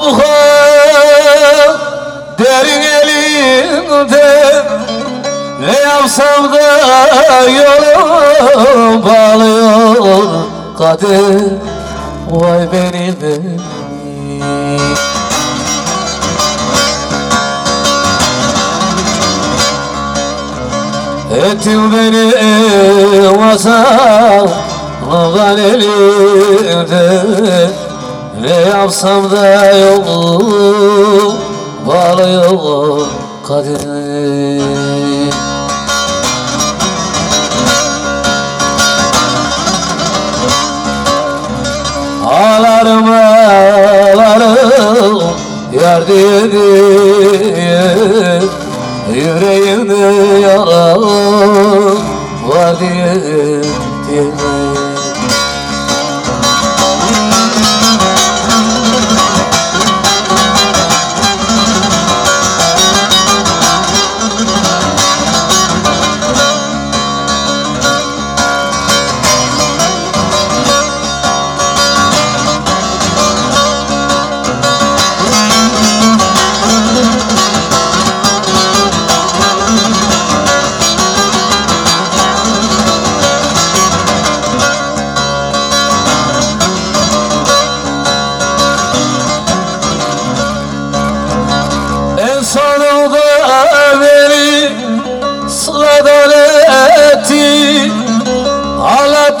bu kadar derin elinde Ne yapsam da yolum bağlıyor kader. Vay beni beni Ettin beni masallıgan elimde Ne yapsam da yolum bağlıyor kader Ağlarım ağlarım yar diye Yüreğimde yara var diye diye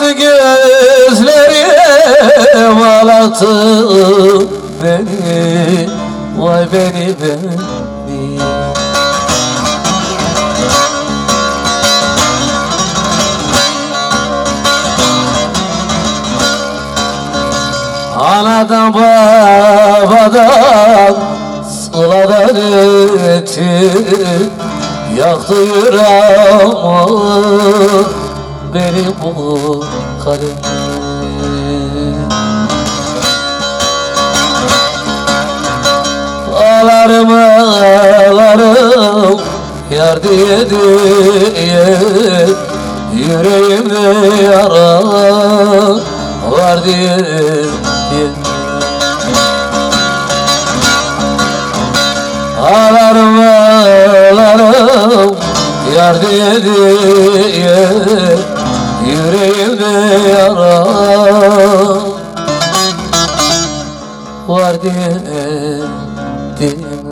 Ağlattı gözlerim ağlattı beni. Vay beni beni. Anadan babadan sıladan etti Yaktı yüreğimi beni bu kader Ağlarım ağlarım yar diye diye Yüreğimde yara var diye diye. Ağlarım ağlarım yar diye diye Yüreğimde yara Var diye ettim